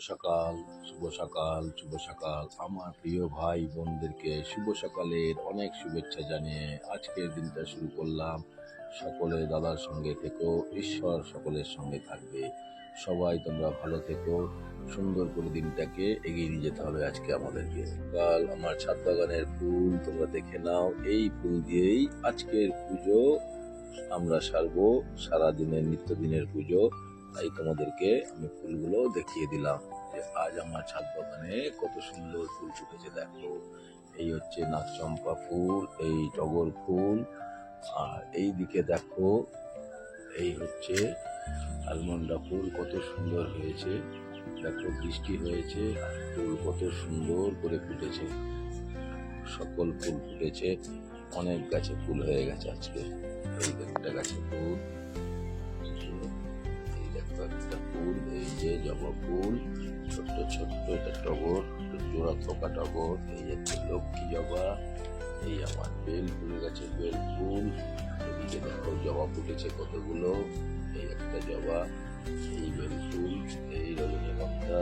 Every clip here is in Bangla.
সকাল শুভ সকাল শুভ সকাল আমার প্রিয় ভাই বোনদেরকে শুভ সকালের অনেক শুভেচ্ছা জানিয়ে আজকের দিনটা শুরু করলাম। সকলে দাদার সঙ্গে থেকো, ঈশ্বর সকলের সঙ্গে থাকবে। সবাই তোমরা ভালো থেকো। সুন্দর করে দিনটাকে এগিয়ে নিয়ে যেতে হবে আজকে আমাদেরকে। কাল আমার ছাদ বাগানের ফুল তোমরা দেখে নাও। এই ফুল দিয়েই আজকের পুজো আমরা সারবো। সারাদিনের নিত্যদিনের পুজো। তাই তোমাদেরকে আমি ফুলগুলো দেখিয়ে দিলাম যে আজ আমার ছাদ বাগানে কত সুন্দর ফুল ফুটেছে, দেখো। এই হচ্ছে নাগচম্পা ফুল, এই টগর ফুল, আর এই দিকে দেখো, এই হচ্ছে আলমন্ডা ফুল, কত সুন্দর হয়েছে। দেখো, বৃষ্টি হয়েছে ফুল কত সুন্দর করে ফুটেছে। সকল ফুল ফুটেছে, অনেক গাছে ফুল হয়ে গেছে আজকে। এই একটা গাছে ফুল। যে জবা ফুল, ছোট্ট ছোট্ট এটা টগর জোড়া থোকা টগর, এই হচ্ছে লক্ষ্মী জবা এই আমার বেল ফুল গাছে বেল ফুল, এদিকে দেখো জবা ফুটেছে কতগুলো, এই একটা জবা এই বেল ফুল, এই রজনীগন্ধা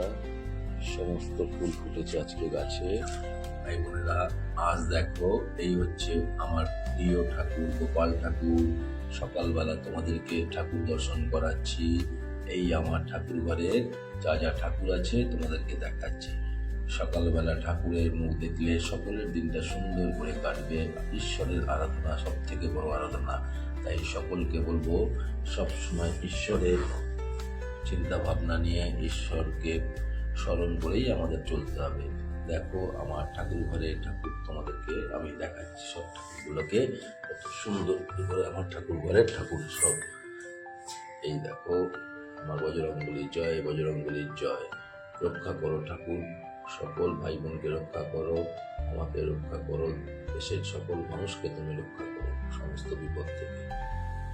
সমস্ত ফুল ফুটেছে আজকে গাছে। ভাই বোনেরা, আজ দেখো, এই হচ্ছে আমার প্রিয় ঠাকুর, গোপাল ঠাকুর। সকালবেলা তোমাদেরকে ঠাকুর দর্শন করাচ্ছি। এই আমার ঠাকুর ঘরের যা যা ঠাকুর আছে তোমাদেরকে দেখাচ্ছি। সকালবেলা ঠাকুরের মুখ দেখলে সকলের দিনটা সুন্দর করে কাটবে। ঈশ্বরের আরাধনা সব থেকে বড় আরাধনা। তাই সকলকে বলব সব সময় ঈশ্বরের চিন্তা ভাবনা নিয়ে ঈশ্বরকে স্মরণ করেই আমাদের চলতে হবে। দেখো, আমার ঠাকুর ঘরে ঠাকুর তোমাদেরকে আমি দেখাচ্ছি সব ঠাকুরগুলোকে। কত সুন্দর করে আমার ঠাকুর ঘরের ঠাকুর সব। এই দেখো আমার বজরঙ্গলি জয় বজরঙ্গলি জয়। রক্ষা করো ঠাকুর, সকল ভাই বোনকে রক্ষা করো, আমাকে রক্ষা করো, দেশের সকল মানুষকে তুমি রক্ষা করো, সমস্ত বিপদ থেকে।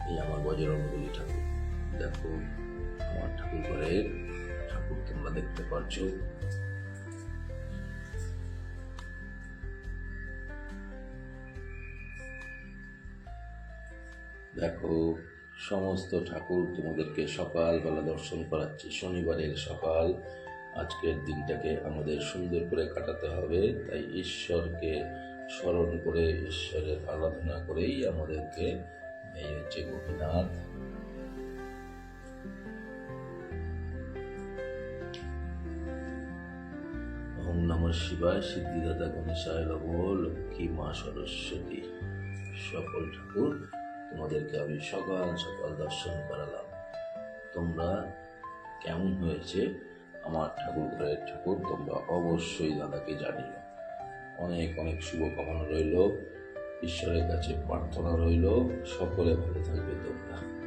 এই আমার বজরঙ্গলি ঠাকুর। দেখো, আমার ঠাকুর ঘরের ঠাকুর তোমরা দেখতে পারছ। দেখো সমস্ত ঠাকুর তোমাদেরকে সকালবেলা দর্শন করাচ্ছে। শনিবারের সকাল। আজকের দিনটাকে আমাদের সুন্দর করে কাটাতে হবে। তাই ঈশ্বরকে স্মরণ করে, ঈশ্বরের আরাধনা করেই আমাদেরকে এই হচ্ছে গোপীনাথ। ওম নমঃ শিবায় সিদ্ধিদাতা গণেশায় নম। লক্ষ্মী মা সরস্বতী। সকল ঠাকুর তোমাদেরকে আমি সকাল সকাল দর্শন করালাম। তোমরা কেমন হয়েছে? আমার ঠাকুর ঘরের ঠাকুর তোমরা অবশ্যই দাদাকে জানিও। অনেক অনেক শুভকামনা রইল। ঈশ্বরের কাছে প্রার্থনা রইল। সকলে ভালো থাকবে তোমরা।